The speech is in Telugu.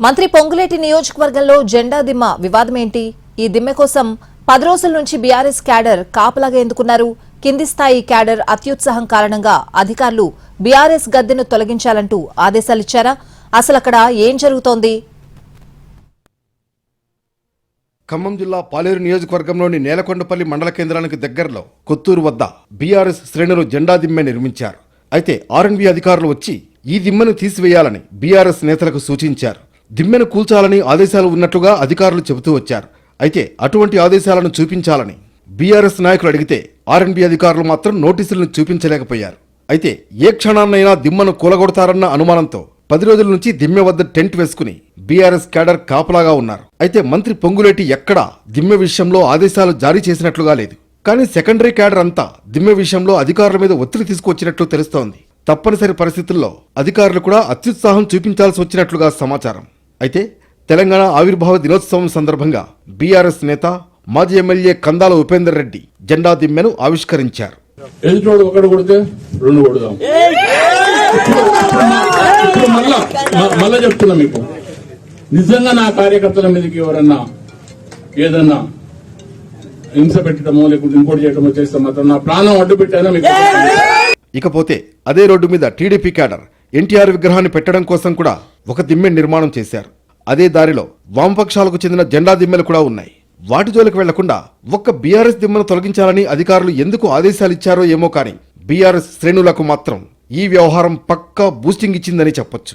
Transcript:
మంత్రి పొంగులేటి నియోజకవర్గంలో జెండా దిమ్మ వివాదం ఏంటి ఈ దిమ్మె కోసం పది రోజుల నుంచి బీఆర్ఎస్ క్యాడర్ కాపలాగా ఎందుకున్నారు కింది స్థాయి క్యాడర్ అత్యుత్సాహం కారణంగా అధికారులు బీఆర్ఎస్ గద్దెను తొలగించాలంటూ ఆదేశాలిచ్చారా? అసలు అక్కడ ఏం జరుగుతోంది? ఖమ్మం జిల్లా పాలేరు నియోజకవర్గంలోని నేలకొండపల్లి మండల కేంద్రానికి దగ్గరలో కొత్తూరు వద్ద బీఆర్ఎస్ శ్రేణులు జెండా దిమ్మె నిర్మించారు. అయితే ఆర్ఎన్బి అధికారులు వచ్చి ఈ దిమ్మను తీసివేయాలని బీఆర్ఎస్ నేతలకు సూచించారు. దిమ్మెను కూల్చాలని ఆదేశాలు ఉన్నట్లుగా అధికారులు చెబుతూ వచ్చారు. అయితే అటువంటి ఆదేశాలను చూపించాలని బీఆర్ఎస్ నాయకులు అడిగితే ఆర్ఎన్బి అధికారులు మాత్రం నోటీసులను చూపించలేకపోయారు. అయితే ఏ క్షణాన్నైనా దిమ్మను కూలగొడతారన్న అనుమానంతో పది రోజుల నుంచి దిమ్మె వద్ద టెంట్ వేసుకుని బీఆర్ఎస్ క్యాడర్ కాపలాగా ఉన్నారు. అయితే మంత్రి పొంగులేటి ఎక్కడా దిమ్మె విషయంలో ఆదేశాలు జారీ చేసినట్లుగా లేదు. కానీ సెకండరీ క్యాడర్ అంతా దిమ్మె విషయంలో అధికారుల మీద ఒత్తిడి తీసుకొచ్చినట్లు తెలుస్తోంది. తప్పనిసరి పరిస్థితుల్లో అధికారులు కూడా అత్యుత్సాహం చూపించాల్సి వచ్చినట్లుగా సమాచారం. అయితే తెలంగాణ ఆవిర్భావ దినోత్సవం సందర్భంగా బీఆర్ఎస్ నేత మాజీ ఎమ్మెల్యే కందాల ఉపేందర్ రెడ్డి జెండా దిమ్మెను ఆవిష్కరించారు. ఎదుటోడు ఒకటి కొడితే రెండు కొడదాం. ఇప్పుడు మళ్ళా మ- మళ్ళా చెప్తున్నా మీకు. నిజంగా నా కార్యకర్తల మీదకి ఎవరన్నా ఏదన్నా హింస పెట్టడమో లేకుంటే ఇంకోటి చేయడమో చేస్తే మాత్రం నా ప్రాణం అడ్డు పెట్టైనా మీకు? ఇకపోతే అదే రోడ్డు మీద టీడీపీ క్యాడర్ ఎన్టీఆర్ విగ్రహాన్ని పెట్టడం కోసం కూడా ఒక దిమ్మె నిర్మాణం చేశారు. అదే దారిలో వామపక్షాలకు చెందిన జెండా దిమ్మెలు కూడా ఉన్నాయి. వాటి జోలికి వెళ్ళకుండా ఒక్క బీఆర్ఎస్ దిమ్మను తొలగించాలని అధికారులు ఎందుకు ఆదేశాలు ఇచ్చారో ఏమో కానీ బీఆర్ఎస్ శ్రేణులకు మాత్రం ఈ వ్యవహారం పక్కా బూస్టింగ్ ఇచ్చిందని చెప్పొచ్చు.